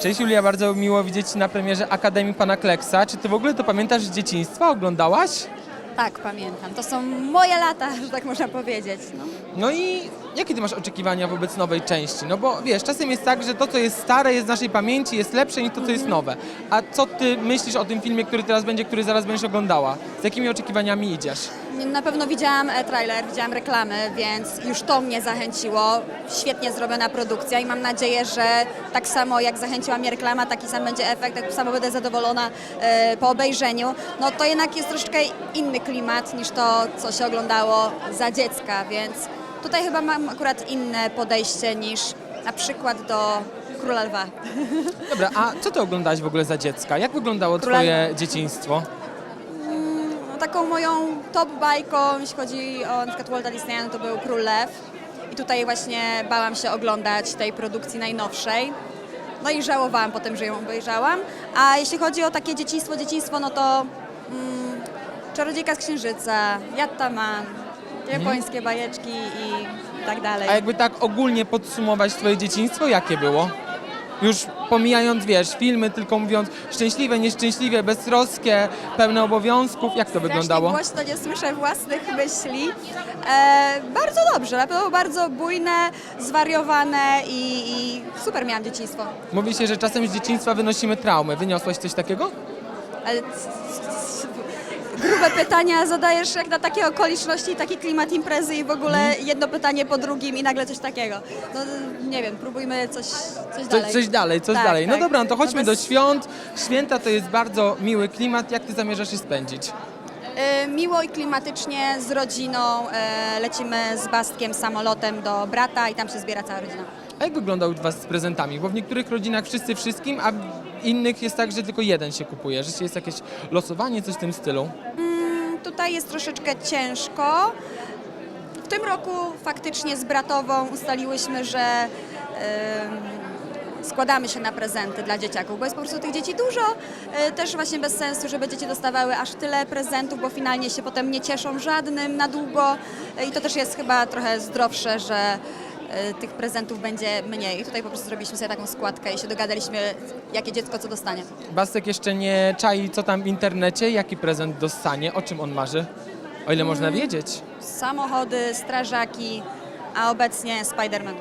Cześć Julia, bardzo miło widzieć Cię na premierze Akademii Pana Kleksa. Czy Ty w ogóle to pamiętasz z dzieciństwa? Oglądałaś? Tak, pamiętam. To są moje lata, że tak można powiedzieć. No. No i jakie Ty masz oczekiwania wobec nowej części? No bo wiesz, czasem jest tak, że to, co jest stare, jest w naszej pamięci, jest lepsze niż to, co jest nowe. A co Ty myślisz o tym filmie, który teraz będzie, który zaraz będziesz oglądała? Z jakimi oczekiwaniami idziesz? Na pewno widziałam e, trailer, widziałam reklamy, więc już to mnie zachęciło. Świetnie zrobiona produkcja i mam nadzieję, że tak samo jak zachęciła mnie reklama, taki sam będzie efekt, tak samo będę zadowolona e, po obejrzeniu. No to jednak jest troszeczkę inny klimat niż to, co się oglądało za dziecka, więc tutaj chyba mam akurat inne podejście niż na przykład do Króla Lwa. Dobra, a co Ty oglądałaś w ogóle za dziecka? Jak wyglądało Króla- Twoje dzieciństwo? Taką moją top bajką, jeśli chodzi o na przykład Walta Disneya, no to był Król Lew. I tutaj właśnie bałam się oglądać tej produkcji najnowszej. No i żałowałam po tym, że ją obejrzałam. A jeśli chodzi o takie dzieciństwo, dzieciństwo, no to mm, Czarodziejka z Księżyca, Yattaman, japońskie bajeczki i tak dalej. A jakby tak ogólnie podsumować Twoje dzieciństwo, jakie było? Już pomijając, wiesz, filmy, tylko mówiąc szczęśliwe, nieszczęśliwe, beztroskie, pełne obowiązków, jak to wyglądało? Strasznie głośno nie słyszę własnych myśli. E, bardzo dobrze, na pewno bardzo bujne, zwariowane i, i super miałam dzieciństwo. Mówi się, że czasem z dzieciństwa wynosimy traumy. Wyniosłaś coś takiego? Ale c- c- c- grube pytania zadajesz jak na takie okoliczności, taki klimat imprezy i w ogóle Mhm. jedno pytanie po drugim i nagle coś takiego. No nie wiem, próbujmy coś, coś Coś, dalej. coś dalej, coś Tak, dalej. No tak. dobra, no to chodźmy bez- do świąt. Święta to jest bardzo miły klimat. Jak ty zamierzasz je spędzić? E, Miło i klimatycznie z rodziną e, lecimy z Bastkiem samolotem do brata i tam się zbiera cała rodzina. A jak wygląda u was z prezentami? Bo w niektórych rodzinach wszyscy wszystkim, a w innych jest tak, że tylko jeden się kupuje. Że jest jakieś losowanie, coś w tym stylu. Tutaj jest troszeczkę ciężko. W tym roku faktycznie z bratową ustaliłyśmy, że składamy się na prezenty dla dzieciaków, bo jest po prostu tych dzieci dużo. E, Też właśnie bez sensu, żeby dzieci dostawały aż tyle prezentów, bo finalnie się potem nie cieszą żadnym na długo. E, I to też jest chyba trochę zdrowsze, że e, tych prezentów będzie mniej. Tutaj po prostu zrobiliśmy sobie taką składkę i się dogadaliśmy, jakie dziecko co dostanie. Bastek jeszcze nie czai, co tam w internecie, jaki prezent dostanie, o czym on marzy. O ile można wiedzieć. Samochody, strażaki, a obecnie Spider-Man.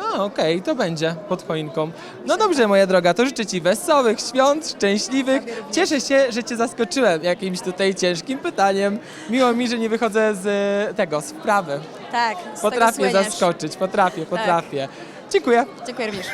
A, okej, to będzie pod choinką. No dobrze, moja droga, to życzę Ci wesołych świąt, szczęśliwych. Cieszę się, że Cię zaskoczyłem jakimś tutaj ciężkim pytaniem. Miło mi, że nie wychodzę z e, tego, z wprawy. Tak, z tego Potrafię słyniesz. zaskoczyć, potrafię, potrafię. Dziękuję. Dziękuję również.